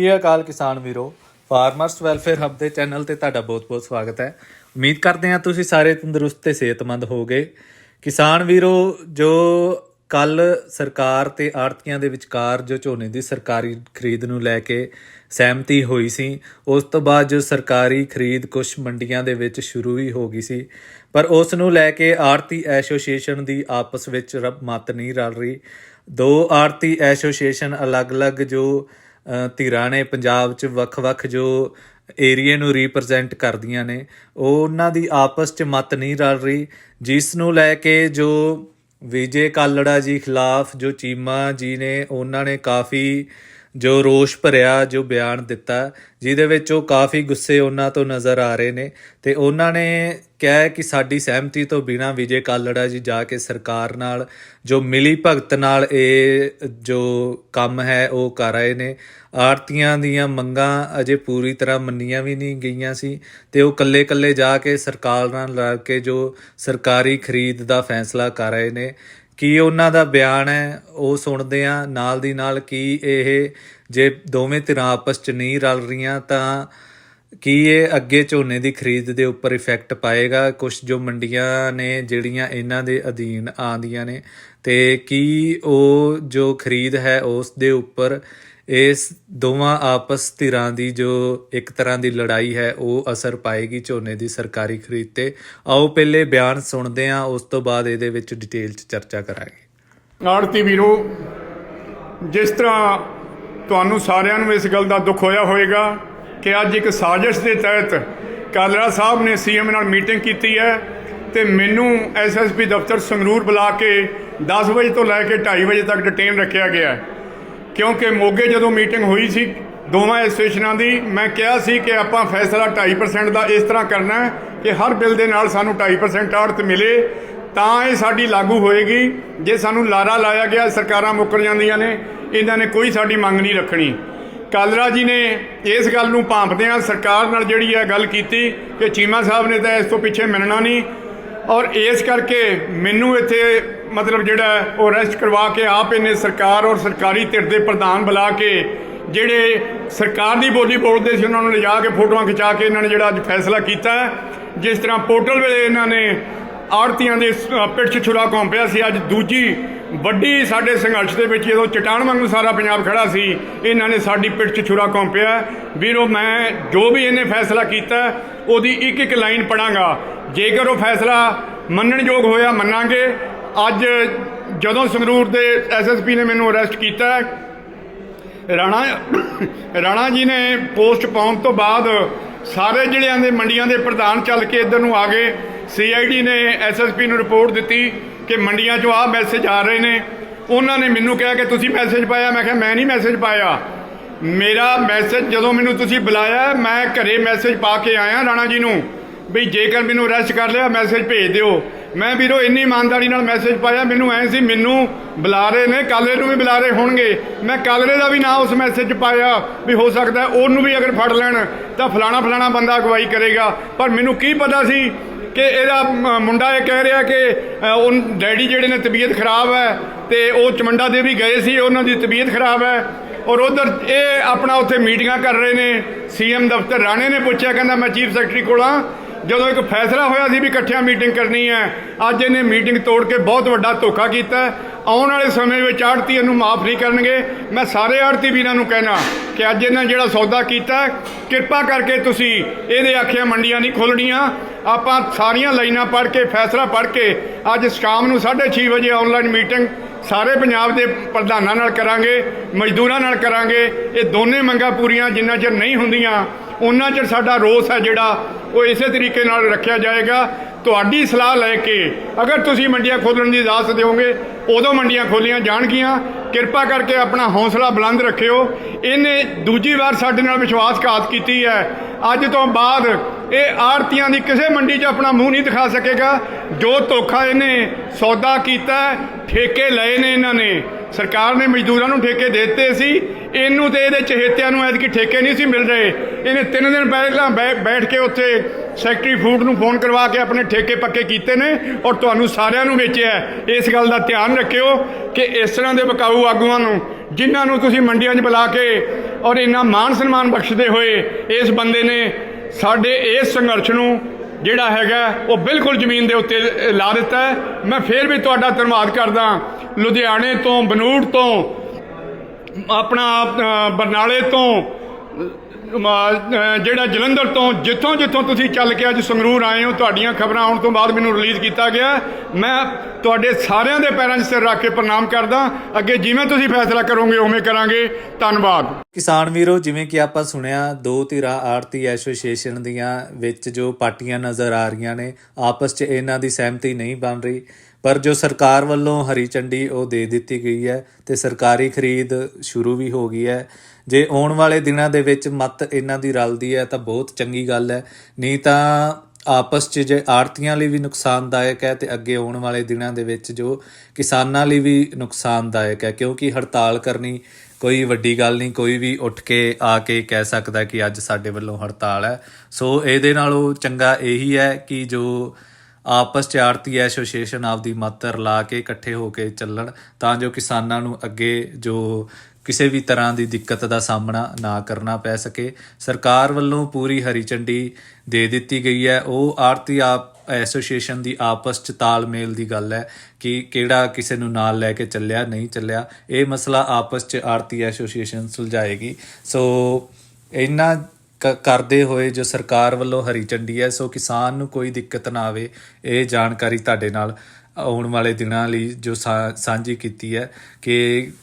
ਸ਼੍ਰੀ ਅਕਾਲ ਕਿਸਾਨ ਵੀਰੋ, farmers welfare hub ਦੇ ਚੈਨਲ ਤੇ ਤੁਹਾਡਾ ਬਹੁਤ-ਬਹੁਤ ਸਵਾਗਤ ਹੈ। ਉਮੀਦ ਕਰਦੇ ਹਾਂ ਤੁਸੀਂ ਸਾਰੇ ਤੰਦਰੁਸਤ ਤੇ ਸਿਹਤਮੰਦ ਹੋਗੇ ਕਿਸਾਨ ਵੀਰੋ, ਜੋ ਕੱਲ ਸਰਕਾਰ ਤੇ ਆੜਤੀਆਂ ਦੇ ਵਿਚਕਾਰ ਜੋ ਝੋਨੇ ਦੀ ਸਰਕਾਰੀ ਖਰੀਦ ਨੂੰ ਲੈ ਕੇ ਸਹਿਮਤੀ ਹੋਈ ਸੀ, ਉਸ ਤੋਂ ਬਾਅਦ ਜੋ ਸਰਕਾਰੀ ਖਰੀਦ ਕੁਝ ਮੰਡੀਆਂ ਦੇ ਵਿੱਚ ਸ਼ੁਰੂ ਹੀ ਹੋ ਗਈ ਸੀ, ਪਰ ਉਸ ਨੂੰ ਲੈ ਕੇ ਆੜਤੀ ਐਸੋਸੀਏਸ਼ਨ ਦੀ ਆਪਸ ਵਿੱਚ ਰਬ ਮਤ ਨਹੀਂ ਰਲ ਰਹੀ। ਦੋ ਆੜਤੀ ਐਸੋਸੀਏਸ਼ਨ ਅਲੱਗ-ਅਲੱਗ ਜੋ ਧਿਰਾਂ ਨੇ ਪੰਜਾਬ 'ਚ ਵੱਖ-ਵੱਖ ਜੋ ਏਰੀਏ ਨੂੰ ਰਿਪਰੈਜ਼ੈਂਟ ਕਰਦੀਆਂ ਨੇ, ਉਹ ਉਹਨਾਂ ਦੀ ਆਪਸ 'ਚ ਮਤ ਨਹੀਂ ਰਲ ਰਹੀ, ਜਿਸ ਨੂੰ ਲੈ ਕੇ ਜੋ ਵਿਜੇ ਕਾਲੜਾ ਜੀ ਖਿਲਾਫ ਜੋ ਚੀਮਾ ਜੀ ਨੇ, ਉਹਨਾਂ ਨੇ ਕਾਫੀ ਜੋ ਰੋਸ਼ ਭਰਿਆ, ਜੋ ਬਿਆਨ ਦਿੱਤਾ, ਜਿਹਦੇ ਵਿੱਚ ਉਹ ਕਾਫੀ ਗੁੱਸੇ ਉਹਨਾਂ ਤੋਂ ਨਜ਼ਰ ਆ ਰਹੇ ਨੇ ਤੇ ਉਹਨਾਂ ਨੇ ਕਿਹਾ ਕਿ ਸਾਡੀ ਸਹਿਮਤੀ ਤੋਂ ਬਿਨਾ ਵਿਜੇ ਕਾਲੜਾ ਜੀ ਜਾ ਕੇ ਸਰਕਾਰ ਨਾਲ, ਜੋ ਮਿਲੀ ਭਗਤ ਨਾਲ ਇਹ ਜੋ ਕੰਮ ਹੈ, ਉਹ ਕਰ ਰਹੇ ਨੇ। ਆਰਤੀਆਂ ਦੀਆਂ ਮੰਗਾਂ ਅਜੇ ਪੂਰੀ ਤਰ੍ਹਾਂ ਮੰਨੀਆਂ ਵੀ ਨਹੀਂ ਗਈਆਂ ਸੀ ਤੇ ਉਹ ਕੱਲੇ-ਕੱਲੇ ਜਾ ਕੇ ਸਰਕਾਰ ਨਾਲ ਲੜ ਕੇ ਜੋ ਸਰਕਾਰੀ ਖਰੀਦ ਦਾ ਫੈਸਲਾ ਕਰ ਰਹੇ ਨੇ। ਕੀ ਉਹਨਾਂ ਦਾ ਬਿਆਨ ਹੈ, ਉਹ ਸੁਣਦੇ ਆ ਨਾਲ ਦੀ ਨਾਲ ਕੀ ਇਹ ਜੇ ਦੋਵੇਂ ਧਿਰਾਂ ਆਪਸ ਚ ਨਹੀਂ ਰਲ ਰਹੀਆਂ ਤਾਂ ਕੀ ਇਹ ਅੱਗੇ ਝੋਨੇ ਦੀ ਖਰੀਦ ਦੇ ਉੱਪਰ ਇਫੈਕਟ ਪਾਏਗਾ? ਕੁਝ ਜੋ ਮੰਡੀਆਂ ਨੇ ਜਿਹੜੀਆਂ ਇਹਨਾਂ ਦੇ ਅਧੀਨ ਆਉਂਦੀਆਂ ਨੇ ਤੇ ਕੀ ਉਹ ਜੋ ਖਰੀਦ ਹੈ ਉਸ ਦੇ ਉੱਪਰ ਇਸ ਦੋਵਾਂ ਆਪਸ ਧਿਰਾਂ ਦੀ ਜੋ ਇੱਕ ਤਰ੍ਹਾਂ ਦੀ ਲੜਾਈ ਹੈ, ਉਹ ਅਸਰ ਪਾਏਗੀ ਝੋਨੇ ਦੀ ਸਰਕਾਰੀ ਖਰੀਦ ਤੇ। ਆਓ ਪਹਿਲੇ ਬਿਆਨ ਸੁਣਦੇ ਹਾਂ, ਉਸ ਤੋਂ ਬਾਅਦ ਇਹਦੇ ਵਿੱਚ ਡਿਟੇਲ 'ਚ ਚਰਚਾ ਕਰਾਂਗੇ। ਆੜਤੀ ਵੀਰੋ, ਜਿਸ ਤਰ੍ਹਾਂ ਤੁਹਾਨੂੰ ਸਾਰਿਆਂ ਨੂੰ ਇਸ ਗੱਲ ਦਾ ਦੁੱਖ ਹੋਇਆ ਹੋਵੇਗਾ ਕਿ ਅੱਜ ਇੱਕ ਸਾਜ਼ਿਸ਼ ਦੇ ਤਹਿਤ ਕਾਲਰਾ ਸਾਹਿਬ ਨੇ ਸੀਐਮ ਨਾਲ ਮੀਟਿੰਗ ਕੀਤੀ ਹੈ ਤੇ ਮੈਨੂੰ ਐਸਐਸਪੀ ਦਫ਼ਤਰ ਸੰਗਰੂਰ ਬੁਲਾ ਕੇ 10 ਵਜੇ ਤੋਂ ਲੈ ਕੇ 2:30 ਵਜੇ ਤੱਕ ਡਿਟੇਨ ਰੱਖਿਆ ਗਿਆ ਹੈ। ਕਿਉਂਕਿ ਮੋਗੇ ਜਦੋਂ ਮੀਟਿੰਗ ਹੋਈ ਸੀ ਦੋਵਾਂ ਐਸੋਸੀਏਸ਼ਨਾਂ ਦੀ, ਮੈਂ ਕਿਹਾ ਸੀ ਕਿ ਆਪਾਂ ਫੈਸਲਾ 2.5% ਦਾ ਇਸ ਤਰ੍ਹਾਂ ਕਰਨਾ ਹੈ ਕਿ ਹਰ ਬਿੱਲ ਦੇ ਨਾਲ ਸਾਨੂੰ 2.5% ਆੜਤ ਮਿਲੇ, ਤਾਂ ਇਹ ਸਾਡੀ ਲਾਗੂ ਹੋਏਗੀ। ਜੇ ਸਾਨੂੰ ਲਾਰਾ ਲਾਇਆ ਗਿਆ, ਸਰਕਾਰਾਂ ਮੁੱਕਰ ਜਾਂਦੀਆਂ ਨੇ, ਇਹਨਾਂ ਨੇ ਕੋਈ ਸਾਡੀ ਮੰਗ ਨਹੀਂ ਰੱਖਣੀ। ਕਾਲਰਾ ਜੀ ਨੇ ਇਸ ਗੱਲ ਨੂੰ ਭਾਂਪਦਿਆਂ ਸਰਕਾਰ ਨਾਲ ਜਿਹੜੀ ਹੈ ਗੱਲ ਕੀਤੀ ਕਿ ਚੀਮਾ ਸਾਹਿਬ ਨੇ ਤਾਂ ਇਸ ਤੋਂ ਪਿੱਛੇ ਮਿਲਣਾ ਨਹੀਂ। ਔਰ ਇਸ ਕਰਕੇ ਮੈਨੂੰ ਇੱਥੇ ਮਤਲਬ ਜਿਹੜਾ ਉਹ ਅਰੈਸਟ ਕਰਵਾ ਕੇ ਆਪ ਇਹਨੇ ਸਰਕਾਰ ਔਰ ਸਰਕਾਰੀ ਧਿਰ ਦੇ ਪ੍ਰਧਾਨ ਬੁਲਾ ਕੇ ਜਿਹੜੇ ਸਰਕਾਰ ਦੀ ਬੋਲੀ ਬੋਲਦੇ ਸੀ, ਉਹਨਾਂ ਨੂੰ ਲਿਜਾ ਕੇ ਫੋਟੋਆਂ ਖਿਚਾ ਕੇ ਇਹਨਾਂ ਨੇ ਜਿਹੜਾ ਅੱਜ ਫੈਸਲਾ ਕੀਤਾ ਜਿਸ ਤਰ੍ਹਾਂ ਪੋਰਟਲ ਵੇਲੇ ਇਹਨਾਂ ਨੇ ਆੜਤੀਆਂ ਦੇ ਪਿੱਠ 'ਚ ਛੁਰਾ ਘੋਂਪਿਆ ਸੀ। ਅੱਜ ਦੂਜੀ ਵੱਡੀ ਸਾਡੇ ਸੰਘਰਸ਼ ਦੇ ਵਿੱਚ ਜਦੋਂ ਚਟਾਨ ਵਾਂਗੂ ਸਾਰਾ ਪੰਜਾਬ ਖੜਾ ਸੀ। ਇਹਨਾਂ ਨੇ ਸਾਡੀ ਪਿੱਠ 'ਚ ਛੁਰਾ ਘੋਂਪਿਆ ਵੀਰੋ, ਮੈਂ ਜੋ ਵੀ ਇਹਨੇ ਫੈਸਲਾ ਕੀਤਾ ਉਹਦੀ ਇੱਕ ਇੱਕ ਲਾਈਨ ਪੜਾਂਗਾ ਜੇਕਰ ਉਹ ਫੈਸਲਾ ਮੰਨਣਯੋਗ ਹੋਇਆ, ਮੰਨਾਂਗੇ। ਅੱਜ ਜਦੋਂ ਸੰਗਰੂਰ ਦੇ ਐਸਐਸਪੀ ਨੇ ਮੈਨੂੰ ਅਰੈਸਟ ਕੀਤਾ, ਰਾਣਾ ਰਾਣਾ ਜੀ ਨੇ ਪੋਸਟ ਪਾਉਣ ਤੋਂ ਬਾਅਦ ਸਾਰੇ ਜ਼ਿਲ੍ਹਿਆਂ ਦੇ ਮੰਡੀਆਂ ਦੇ ਪ੍ਰਧਾਨ ਚੱਲ ਕੇ ਇੱਧਰ ਨੂੰ ਆ ਗਏ। ਸੀਆਈਡੀ ਨੇ ਐਸਐਸਪੀ ਨੂੰ ਰਿਪੋਰਟ ਦਿੱਤੀ ਕਿ ਮੰਡੀਆਂ 'ਚੋਂ ਆਹ ਮੈਸੇਜ ਆ ਰਹੇ ਨੇ। ਉਹਨਾਂ ਨੇ ਮੈਨੂੰ ਕਿਹਾ ਕਿ ਤੁਸੀਂ ਮੈਸੇਜ ਪਾਇਆ। ਮੈਂ ਕਿਹਾ, ਮੈਂ ਨਹੀਂ ਮੈਸੇਜ ਪਾਇਆ। ਮੇਰਾ ਮੈਸੇਜ ਜਦੋਂ ਮੈਨੂੰ ਤੁਸੀਂ ਬੁਲਾਇਆ, ਮੈਂ ਘਰੇ ਮੈਸੇਜ ਪਾ ਕੇ ਆਇਆ ਰਾਣਾ ਜੀ ਨੂੰ ਵੀ ਜੇਕਰ ਮੈਨੂੰ ਅਰੈਸਟ ਕਰ ਲਿਆ ਮੈਸੇਜ ਭੇਜ ਦਿਓ। ਮੈਂ ਵੀਰੋ ਇੰਨੀ ਇਮਾਨਦਾਰੀ ਨਾਲ ਮੈਸੇਜ ਪਾਇਆ, ਮੈਨੂੰ ਐਂ ਸੀ, ਮੈਨੂੰ ਬੁਲਾ ਰਹੇ ਨੇ, ਕਾਲਰੇ ਨੂੰ ਵੀ ਬੁਲਾ ਰਹੇ ਹੋਣਗੇ। ਮੈਂ ਕਾਲਰੇ ਦਾ ਵੀ ਨਾਂ ਉਸ ਮੈਸੇਜ 'ਚ ਪਾਇਆ ਵੀ ਹੋ ਸਕਦਾ ਉਹਨੂੰ ਵੀ ਅਗਰ ਫੜ ਲੈਣ, ਤਾਂ ਫਲਾਣਾ ਫਲਾਣਾ ਬੰਦਾ ਅਗਵਾਈ ਕਰੇਗਾ। ਪਰ ਮੈਨੂੰ ਕੀ ਪਤਾ ਸੀ ਕਿ ਇਹਦਾ ਮੁੰਡਾ ਇਹ ਕਹਿ ਰਿਹਾ ਕਿ ਉਹ ਡੈਡੀ ਜਿਹੜੇ ਨੇ ਤਬੀਅਤ ਖਰਾਬ ਹੈ ਤੇ ਉਹ ਚਮੰਡਾ ਦੇ ਵੀ ਗਏ ਸੀ, ਉਹਨਾਂ ਦੀ ਤਬੀਅਤ ਖਰਾਬ ਹੈ। ਔਰ ਉਧਰ ਇਹ ਆਪਣਾ ਉੱਥੇ ਮੀਟਿੰਗਾਂ ਕਰ ਰਹੇ ਨੇ। ਸੀਐਮ ਦਫ਼ਤਰ ਰਾਣੇ ਨੇ ਪੁੱਛਿਆ, ਕਹਿੰਦਾ ਮੈਂ ਚੀਫ ਸੈਕਟਰੀ ਕੋਲ ਹਾਂ। ਜਦੋਂ ਇੱਕ ਫੈਸਲਾ ਹੋਇਆ ਸੀ ਵੀ ਇਕੱਠਿਆਂ ਮੀਟਿੰਗ ਕਰਨੀ ਹੈ, ਅੱਜ ਇਹਨੇ ਮੀਟਿੰਗ ਤੋੜ ਕੇ ਬਹੁਤ ਵੱਡਾ ਧੋਖਾ ਕੀਤਾ ਆਉਣ ਵਾਲੇ ਸਮੇਂ ਵਿੱਚ ਆੜਤੀ ਇਹਨੂੰ ਮਾਫ ਨਹੀਂ ਕਰਨਗੇ। ਮੈਂ ਸਾਰੇ ਆੜਤੀ ਵੀਰਾਂ ਨੂੰ ਕਹਿਣਾ ਕਿ ਅੱਜ ਇਹਨਾਂ ਜਿਹੜਾ ਸੌਦਾ ਕੀਤਾ ਕਿਰਪਾ ਕਰਕੇ ਤੁਸੀਂ ਇਹਦੇ ਆਖਿਆ ਮੰਡੀਆਂ ਨਹੀਂ ਖੋਲਣੀਆਂ ਆਪਾਂ ਸਾਰੀਆਂ ਲਾਈਨਾਂ ਪੜ੍ਹ ਕੇ, ਫੈਸਲਾ ਪੜ੍ਹ ਕੇ ਅੱਜ ਸ਼ਾਮ ਨੂੰ 6:30 ਵਜੇ ਆਨਲਾਈਨ ਮੀਟਿੰਗ ਸਾਰੇ ਪੰਜਾਬ ਦੇ ਪ੍ਰਧਾਨਾਂ ਨਾਲ ਕਰਾਂਗੇ, ਮਜ਼ਦੂਰਾਂ ਨਾਲ ਕਰਾਂਗੇ। ਇਹ ਦੋਨੇ ਮੰਗਾਂ ਪੂਰੀਆਂ ਜਿੰਨਾ ਚਿਰ ਨਹੀਂ ਹੁੰਦੀਆਂ ਉਹਨਾਂ ਚਿਰ ਸਾਡਾ ਰੋਸ ਹੈ ਜਿਹੜਾ ਉਹ ਇਸੇ ਤਰੀਕੇ ਨਾਲ ਰੱਖਿਆ ਜਾਏਗਾ। ਤੁਹਾਡੀ ਸਲਾਹ ਲੈ ਕੇ ਅਗਰ ਤੁਸੀਂ ਮੰਡੀਆਂ ਖੋਲਣ ਦੀ ਇਜਾਜ਼ਤ ਦਿਓਗੇ, ਉਦੋਂ ਮੰਡੀਆਂ ਖੋਲੀਆਂ ਜਾਣਗੀਆਂ। ਕਿਰਪਾ ਕਰਕੇ ਆਪਣਾ ਹੌਸਲਾ ਬੁਲੰਦ ਰੱਖਿਓ। ਇਹਨੇ ਦੂਜੀ ਵਾਰ ਸਾਡੇ ਨਾਲ ਵਿਸ਼ਵਾਸਘਾਤ ਕੀਤੀ ਹੈ। ਅੱਜ ਤੋਂ ਬਾਅਦ ਇਹ ਆੜਤੀਆਂ ਦੀ ਕਿਸੇ ਮੰਡੀ 'ਚ ਆਪਣਾ ਮੂੰਹ ਨਹੀਂ ਦਿਖਾ ਸਕੇਗਾ। ਜੋ ਧੋਖਾ ਇਹਨੇ ਸੌਦਾ ਕੀਤਾ, ਠੇਕੇ ਲਏ ਨੇ ਇਹਨਾਂ ਨੇ। ਸਰਕਾਰ ਨੇ ਮਜ਼ਦੂਰਾਂ ਨੂੰ ਠੇਕੇ ਦੇ ਦਿੱਤੇ ਸੀ। ਇਹਨੂੰ ਤੇ ਇਹਦੇ ਚਹੇਤਿਆਂ ਨੂੰ ਐਤਕੀ ਠੇਕੇ ਨਹੀਂ ਸੀ ਮਿਲ ਰਹੇ। ਇਹਨੇ ਤਿੰਨ ਦਿਨ ਪਹਿਲਾਂ ਬੈ- ਬੈਠ ਕੇ ਉੱਥੇ ਸੈਕਟਰੀ ਫੂਡ ਨੂੰ ਫੋਨ ਕਰਵਾ ਕੇ ਆਪਣੇ ਠੇਕੇ ਪੱਕੇ ਕੀਤੇ ਨੇ ਔਰ ਤੁਹਾਨੂੰ ਸਾਰਿਆਂ ਨੂੰ ਵੇਚਿਆ ਇਸ ਗੱਲ ਦਾ ਧਿਆਨ ਰੱਖਿਓ ਕਿ ਇਸ ਤਰ੍ਹਾਂ ਦੇ ਬਕਾਊ ਆਗੂਆਂ ਨੂੰ, ਜਿਨ੍ਹਾਂ ਨੂੰ ਤੁਸੀਂ ਮੰਡੀਆਂ 'ਚ ਬੁਲਾ ਕੇ ਔਰ ਇੰਨਾ ਮਾਣ ਸਨਮਾਨ ਬਖਸ਼ਦੇ ਹੋਏ ਇਸ ਬੰਦੇ ਨੇ ਸਾਡੇ ਇਸ ਸੰਘਰਸ਼ ਨੂੰ ਜਿਹੜਾ ਹੈਗਾ, ਉਹ ਬਿਲਕੁਲ ਜ਼ਮੀਨ ਦੇ ਉੱਤੇ ਲਾ ਦਿੱਤਾ ਮੈਂ ਫੇਰ ਵੀ ਤੁਹਾਡਾ ਧੰਨਵਾਦ ਕਰਦਾ ਲੁਧਿਆਣੇ ਤੋਂ, ਬਨੂੜ ਤੋਂ, ਆਪਣਾ ਬਰਨਾਲੇ ਤੋਂ ਜਿਹੜਾ ਜਲੰਧਰ ਤੋਂ ਜਿੱਥੋਂ ਜਿੱਥੋਂ ਤੁਸੀਂ ਚੱਲ ਕੇ ਅੱਜ ਸੰਗਰੂਰ ਆਏ ਹੋ, ਤੁਹਾਡੀਆਂ ਖਬਰਾਂ ਆਉਣ ਤੋਂ ਬਾਅਦ ਮੈਨੂੰ ਰਿਲੀਜ਼ ਕੀਤਾ ਗਿਆ। ਮੈਂ ਤੁਹਾਡੇ ਸਾਰਿਆਂ ਦੇ ਪੈਰਾਂ 'ਚ ਸਿਰ ਰੱਖ ਕੇ ਪ੍ਰਣਾਮ ਕਰਦਾ। ਅੱਗੇ ਜਿਵੇਂ ਤੁਸੀਂ ਫੈਸਲਾ ਕਰੋਗੇ, ਉਵੇਂ ਕਰਾਂਗੇ। ਧੰਨਵਾਦ। ਕਿਸਾਨ ਵੀਰੋ, ਜਿਵੇਂ ਕਿ ਆਪਾਂ ਸੁਣਿਆ, ਦੋ ਧਿਰਾਂ ਆੜਤੀ ਐਸੋਸੀਏਸ਼ਨ ਦੀਆਂ ਵਿੱਚ ਜੋ ਪਾਰਟੀਆਂ ਨਜ਼ਰ ਆ ਰਹੀਆਂ ਨੇ, ਆਪਸ 'ਚ ਇਹਨਾਂ ਦੀ ਸਹਿਮਤੀ ਨਹੀਂ ਬਣ ਰਹੀ। ਪਰ ਜੋ ਸਰਕਾਰ ਵੱਲੋਂ ਹਰੀ ਝੰਡੀ ਉਹ ਦੇ ਦਿੱਤੀ ਗਈ ਹੈ ਤੇ ਸਰਕਾਰੀ ਖਰੀਦ ਸ਼ੁਰੂ ਵੀ ਹੋ ਗਈ ਹੈ। ਜੇ ਆਉਣ ਵਾਲੇ ਦਿਨਾਂ ਦੇ ਵਿੱਚ ਮਤ ਇਹਨਾਂ ਦੀ ਰਲਦੀ ਹੈ ਤਾਂ ਬਹੁਤ ਚੰਗੀ ਗੱਲ ਹੈ। ਨਹੀਂ ਤਾਂ ਆਪਸ 'ਚ ਜੇ ਆੜਤੀਆਂ ਲਈ ਵੀ ਨੁਕਸਾਨਦਾਇਕ ਹੈ ਤੇ ਅੱਗੇ ਆਉਣ ਵਾਲੇ ਦਿਨਾਂ ਦੇ ਵਿੱਚ ਜੋ ਕਿਸਾਨਾਂ ਲਈ ਵੀ ਨੁਕਸਾਨਦਾਇਕ ਹੈ, ਕਿਉਂਕਿ ਹੜਤਾਲ ਕਰਨੀ ਕੋਈ ਵੱਡੀ ਗੱਲ ਨਹੀਂ, ਕੋਈ ਵੀ ਉੱਠ ਕੇ ਆ ਕੇ ਕਹਿ ਸਕਦਾ ਕਿ ਅੱਜ ਸਾਡੇ ਵੱਲੋਂ ਹੜਤਾਲ ਹੈ। ਸੋ ਇਹਦੇ ਨਾਲੋਂ ਚੰਗਾ ਇਹੀ ਹੈ ਕਿ ਜੋ ਆਪਸ ਚ ਆੜਤੀ ਐਸੋਸੀਏਸ਼ਨ ਆਪਦੀ ਮਾਤਰ ਲਾ ਕੇ ਇਕੱਠੇ ਹੋ ਕੇ ਚੱਲਣ, ਤਾਂ ਜੋ ਕਿਸਾਨਾਂ ਨੂੰ ਅੱਗੇ ਜੋ ਕਿਸੇ ਵੀ ਤਰ੍ਹਾਂ ਦੀ ਦਿੱਕਤ ਦਾ ਸਾਹਮਣਾ ਨਾ ਕਰਨਾ ਪੈ ਸਕੇ। ਸਰਕਾਰ ਵੱਲੋਂ ਪੂਰੀ ਹਰੀ ਝੰਡੀ ਦੇ ਦਿੱਤੀ ਗਈ ਹੈ। ਉਹ ਆੜਤੀ ਆਪ ਐਸੋਸੀਏਸ਼ਨ ਦੀ ਆਪਸ ਚ ਤਾਲਮੇਲ ਦੀ ਗੱਲ ਹੈ ਕਿ ਕਿਹੜਾ ਕਿਸੇ ਨੂੰ ਨਾਲ ਲੈ ਕੇ ਚੱਲਿਆ, ਨਹੀਂ ਚੱਲਿਆ। ਇਹ ਮਸਲਾ ਆਪਸ ਚ ਆੜਤੀ ਐਸੋਸੀਏਸ਼ਨ ਸੁਲਝਾਏਗੀ। ਸੋ, ਇਹਨਾਂ ਕਰਦੇ ਹੋਏ ਜੋ ਸਰਕਾਰ ਵੱਲੋਂ ਹਰੀ ਝੰਡੀ ਹੈ, ਸੋ ਕਿਸਾਨ ਨੂੰ ਕੋਈ ਦਿੱਕਤ ਨਾ ਆਵੇ, ਇਹ ਜਾਣਕਾਰੀ ਤੁਹਾਡੇ ਨਾਲ ਆਉਣ ਵਾਲੇ ਦਿਨਾਂ ਲਈ ਜੋ ਸਾ- ਸਾਂਝੀ ਕੀਤੀ ਹੈ ਕਿ